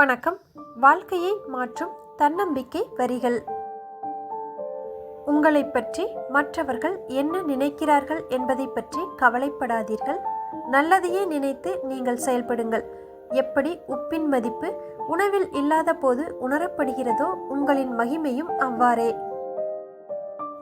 வணக்கம். வாழ்க்கையை மாற்றும் தன்னம்பிக்கை வரிகள். உங்களைப் பற்றி மற்றவர்கள் என்ன நினைக்கிறார்கள் என்பதை பற்றி கவலைப்படாதீர்கள். நல்லதையே நினைத்து நீங்கள் செயல்படுங்கள். எப்படி உப்பின் மதிப்பு உணவில் இல்லாத போது உணரப்படுகிறதோ உங்களின் மகிமையும் அவ்வாறே.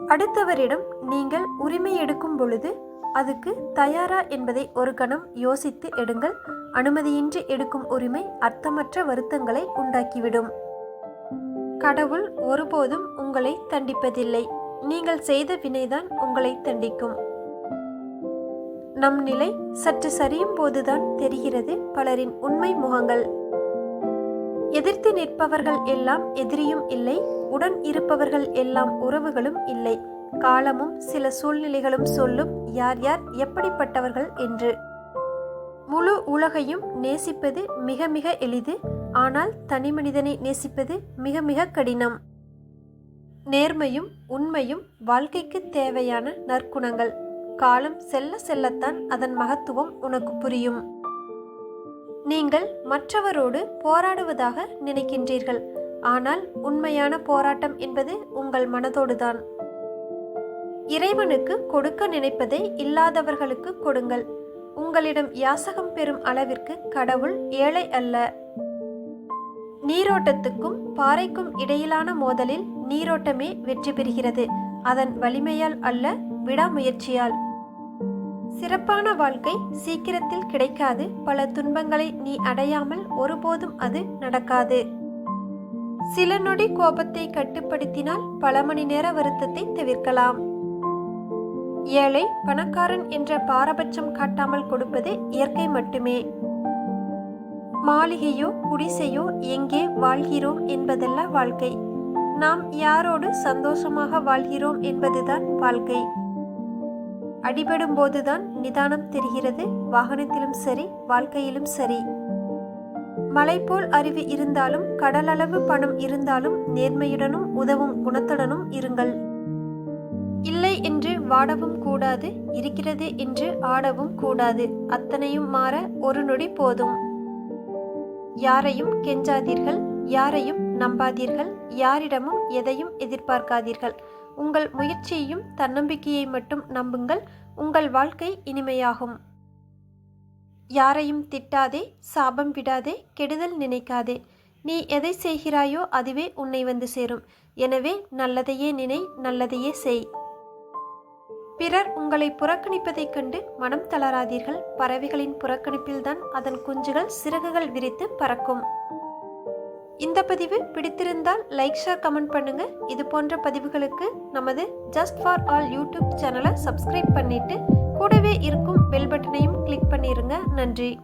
அடுத்தவரிடம் நீங்கள் உரிமை எடுக்கும் பொழுது அதுக்கு தயாரா என்பதை ஒரு கணம் யோசித்து எடுங்கள். அனுமதியின்றி எடுக்கும் உரிமை அர்த்தமற்ற வருத்தங்களை உண்டாக்கிவிடும். கடவுள் ஒருபோதும் உங்களை தண்டிப்பதில்லை. நீங்கள் செய்த வினைதான் உங்களை தண்டிக்கும். நம் நிலை சற்று சரியும் போதுதான் தெரிகிறது பலரின் உண்மை முகங்கள். எதிர்த்து நிற்பவர்கள் எல்லாம் எதிரியும் இல்லை உடன் இருப்பவர்கள் எல்லாம் உறவுகளும் இல்லை. காலமும் சில சூழ்நிலைகளும் சொல்லும் யார் யார் எப்படிப்பட்டவர்கள் என்று. முழு உலகையும் நேசிப்பது மிக மிக எளிது ஆனால் தனி மனிதனை நேசிப்பது மிக மிக கடினம். நேர்மையும் உண்மையும் வாழ்க்கைக்கு தேவையான நற்குணங்கள். காலம் செல்ல செல்லத்தான் அதன் மகத்துவம் உனக்கு புரியும். நீங்கள் மற்றவரோடு போராடுவதாக நினைக்கின்றீர்கள் ஆனால் உண்மையான போராட்டம் என்பது உங்கள் மனதோடுதான். இறைவனுக்கு கொடுக்க நினைப்பதை இல்லாதவர்களுக்கு கொடுங்கள். உங்களிடம் யாசகம் பெறும் அளவிற்கு கடவுள் ஏழை அல்ல. நீரோட்டத்துக்கும் பாறைக்கும் இடையிலான மோதலில் நீரோட்டமே வெற்றி பெறுகிறது. அதன் வலிமையால் அல்ல விடாமுயற்சியால். சிறப்பான வாழ்க்கை சீக்கிரத்தில் கிடைக்காது. பல துன்பங்களை நீ அடையாமல் ஒருபோதும் அது நடக்காது. சில நொடி கோபத்தை கட்டுப்படுத்தினால் பல மணி நேர வருத்தத்தை தவிர்க்கலாம். ஏழை பணக்காரன் என்ற பாரபட்சம் காட்டாமல் கொடுப்பது இயற்கை மட்டுமே. மாளிகையோ குடிசையோ எங்கே வாழ்கிறோம் என்பதல்ல வாழ்க்கை. நாம் யாரோடு சந்தோஷமாக வாழ்கிறோம் என்பதுதான் வாழ்க்கை. அடிபடும் போதுதான் நிதானம் தெரிகிறது வாகனத்திலும் சரி வாழ்க்கையிலும் சரி. மலை போல் அறிவு இருந்தாலும் கடலளவு பணம் இருந்தாலும் நேர்மையுடனும் உதவும் குணத்துடனும் இருங்கள். இல்லை என்று வாடவும் கூடாது இருக்கிறது என்று ஆடவும் கூடாது. அத்தனையும் மாற ஒரு நொடி போதும். யாரையும் கெஞ்சாதீர்கள் யாரையும் நம்பாதீர்கள் யாரிடமும் எதையும் எதிர்பார்க்காதீர்கள். உங்கள் முயற்சியையும் தன்னம்பிக்கையை மட்டும் நம்புங்கள் உங்கள் வாழ்க்கை இனிமையாகும். யாரையும் திட்டாதே சாபம் விடாதே கெடுதல் நினைக்காதே. நீ எதை செய்கிறாயோ அதுவே உன்னை வந்து சேரும். எனவே நல்லதையே நினை நல்லதையே செய். பிறர் உங்களை புறக்கணிப்பதைக் கண்டு மனம் தளராதீர்கள். பறவைகளின் புறக்கணிப்பில்தான் அதன் குஞ்சுகள் சிறகுகள் விரித்து பறக்கும். இந்த பதிவு பிடித்திருந்தால் லைக் ஷேர் கமெண்ட் பண்ணுங்க. இது போன்ற பதிவுகளுக்கு நமது ஜஸ்ட் ஃபார் ஆல் யூடியூப் சேனலை சப்ஸ்கிரைப் பண்ணிட்டு கூடவே இருக்கும் பெல் பட்டனையும் கிளிக் பண்ணிருங்க. நன்றி.